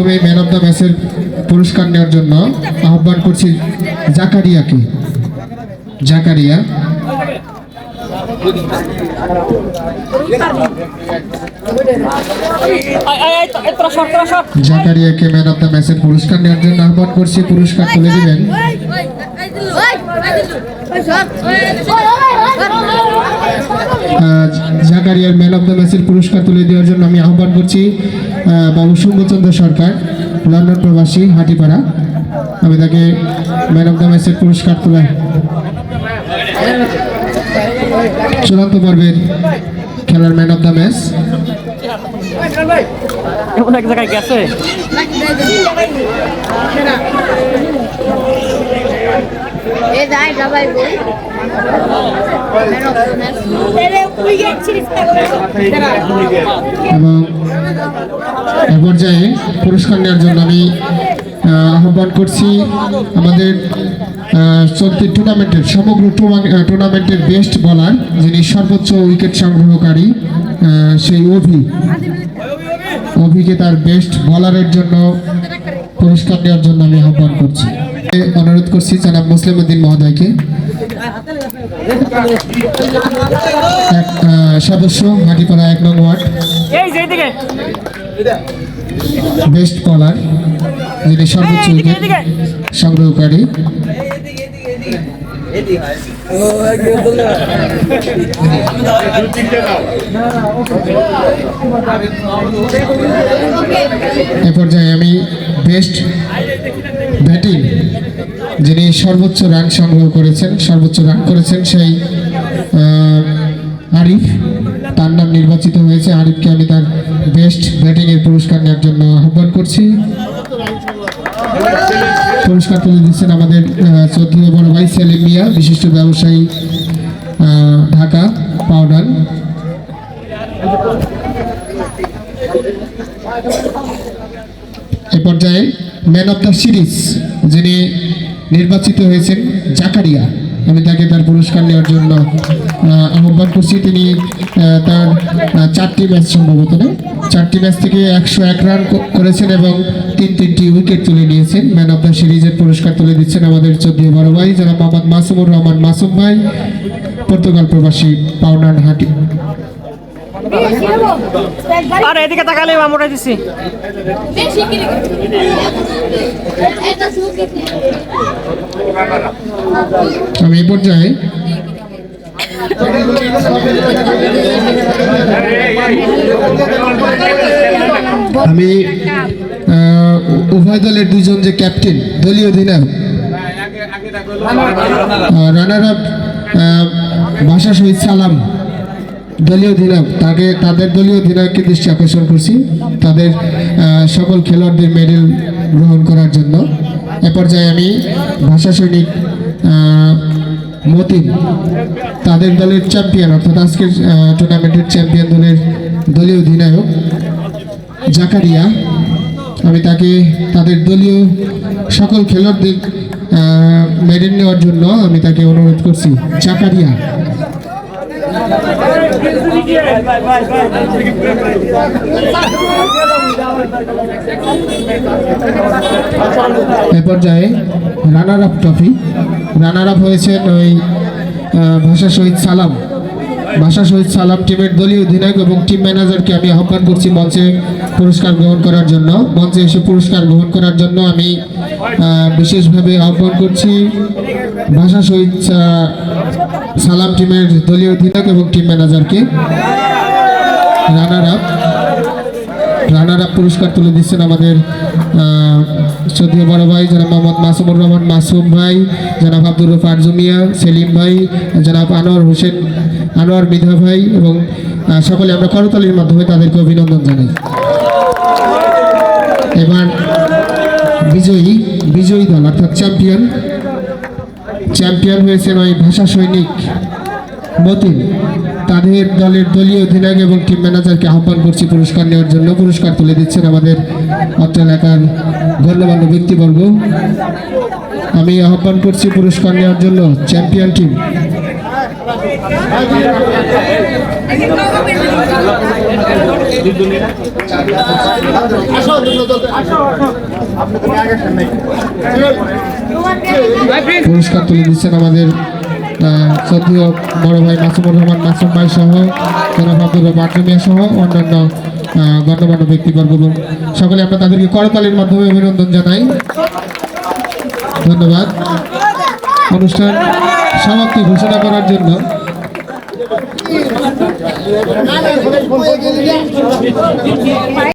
প্রথমে man of the ম্যাচের পুরস্কার নেওয়ার জন্য। আহ্বান করছি জাকারিয়াকে। জাকারিয়া। জাকারিয়াকে ম্যান অফ দ্য ম্যাচের পুরস্কার নেওয়ার জন্য আহ্বান করছি। পুরস্কার তুলে দিবেন। জাকারিয়ার ম্যান অফ দ্য ম্যাচের পুরস্কার তুলে দেওয়ার জন্য আমি আহ্বান করছি। বাবু শুভচন্দ্র সরকার, লন্ডন প্রবাসী, হাটিপাড়া। আমি তাকে ম্যান অফ দ্য ম্যাচের পুরস্কার তুলে। চূড়ান্ত পর্বের খেলার ম্যান অফ দ্য ম্যাচ। এক জায়গায় গেছে। এবং এ পর্যায়ে পুরস্কার নেওয়ার জন্য আমি আহ্বান করছি আমাদের চলতি টুর্নামেন্টের সমগ্র টুর্না- টুর্নামেন্টের বেস্ট বলার যিনি সর্বোচ্চ উইকেট সংগ্রহকারী সেই অভি। অভিকে তার বেস্ট বলারের জন্য পুরস্কার দেওয়ার জন্য আমি আহ্বান করছি। অনুরোধ করছি জনাব মুসলিম উদ্দিন মহোদয়কে। এক সদস্য হাটিপাড়া এক নং ওয়ার্ড। বেস্ট বলার যিনি সর্বোচ্চ উইকেট সংগ্রহকারী। এ পর্যায়ে আমি বেস্ট ব্যাটিং যিনি সর্বোচ্চ রান সংগ্রহ করেছেন, সর্বোচ্চ রান করেছেন সেই আরিফ। তার নাম নির্বাচিত হয়েছে। আরিফকে আমি তার বেস্ট ব্যাটিংয়ের পুরস্কার নেওয়ার জন্য আহ্বান করছি। পুরস্কার তুলে দিচ্ছেন আমাদের চৌধুরী বড় ভাই সেলিম মিয়া, বিশিষ্ট ব্যবসায়ী ঢাকা পাউডার এ পর্যায়ে ম্যান অফ দ্য সিরিজ যিনি নির্বাচিত হয়েছেন জাকারিয়া। আমি তাকে তার পুরস্কার নেওয়ার জন্য আহ, আহ্বান করছি। তিনি তার চারটি ম্যাচ সম্ভবত না চারটি ম্যাচ থেকে একশো এক রান করেছেন এবং তিন তিনটি উইকেট তুলে নিয়েছেন। ম্যান অফ দ্য সিরিজের পুরস্কার তুলে দিচ্ছেন আমাদের চৌধুরী বড় ভাই যারা মোহাম্মদ মাসুমুর রহমান মাসুম ভাই পর্তুগাল প্রবাসী পাউনান হাটি আর, এদিকে তাকালে আমরা দিছি। আমি এই পর্যায়ে আমি উভয় দলের দুজন যে ক্যাপ্টেন, দলীয় অধিনায়ক রানার আপ ভাষা শহীদ সালাম দলীয় অধিনায়ক, তাকে, তাদের দলীয় অধিনায়ককে দৃষ্টি আকর্ষণ করছি। তাদের সকল খেলোয়াড়দের মেডেল গ্রহণ করার জন্য। এ পর্যায়ে আমি ভাষা সৈনিক মতিন, তাদের দলের চ্যাম্পিয়ন অর্থাৎ আজকের টুর্নামেন্টের চ্যাম্পিয়ন দলের দলীয় অধিনায়ক জাকারিয়া। আমি তাকে, তাদের দলীয় সকল খেলোয়াড়দের মেডেল নেওয়ার জন্য আমি তাকে অনুরোধ করছি। জাকারিয়া। এ পর্যায়ে runner up trophy runner up হয়েছেন ওই ভাষা শহীদ সালাম। ভাষা শহীদ সালাম টিমের দলীয় অধিনায়ক এবং টিম ম্যানেজারকে আমি আহ্বান করছি মঞ্চে পুরস্কার গ্রহণ করার জন্য। মঞ্চে এসে পুরস্কার গ্রহণ করার জন্য আমি বিশেষভাবে আহ্বান করছি। ভাষা শহীদ সালাম টিমের দলীয় অধিনায়ক এবং টিম ম্যানেজারকে। রানার আপ রানার আপ পুরস্কার তুলে দিচ্ছেন আমাদের সৌদি বড় ভাই জনাব মোহাম্মদ মাসুমুর রহমান, মাসুম ভাই, জনাব আব্দুর রফ আরজুমিয়া সেলিম ভাই, জনাব আনোয়ার হোসেন, আনোয়ার মৃধা ভাই এবং সকলে আমরা করতালির মাধ্যমে তাদেরকে অভিনন্দন জানাই। এবার বিজয়ী বিজয়ী দল, অর্থাৎ চ্যাম্পিয়ন চ্যাম্পিয়ন হয়েছেন ওই ভাষা সৈনিক মতিন। তাদের দলের দলীয় অধিনায়ক এবং টিম ম্যানেজারকে আহ্বান করছি পুরস্কার নেওয়ার জন্য। পুরস্কার তুলে দিচ্ছেন আমাদের অত্র এলাকার গণ্যমান্য ব্যক্তিবর্গ। আমি আহ্বান করছি পুরস্কার নেওয়ার জন্য। চ্যাম্পিয়ন টিম পুরস্কার তুলে দিচ্ছেন আমাদের শ্রদ্ধেয় বড় ভাই মাসুমুর রহমান, মাসুম ভাই সহ, জনাব আব্দুর রহমান মিয়া সহ, অন্যান্য গণ্যমান্য ব্যক্তিবর্গ এবং সকলে আমরা তাদেরকে করতালির মাধ্যমে অভিনন্দন জানাই। ধন্যবাদ। অনুষ্ঠান সমাপ্তি ঘোষণা করার জন্য।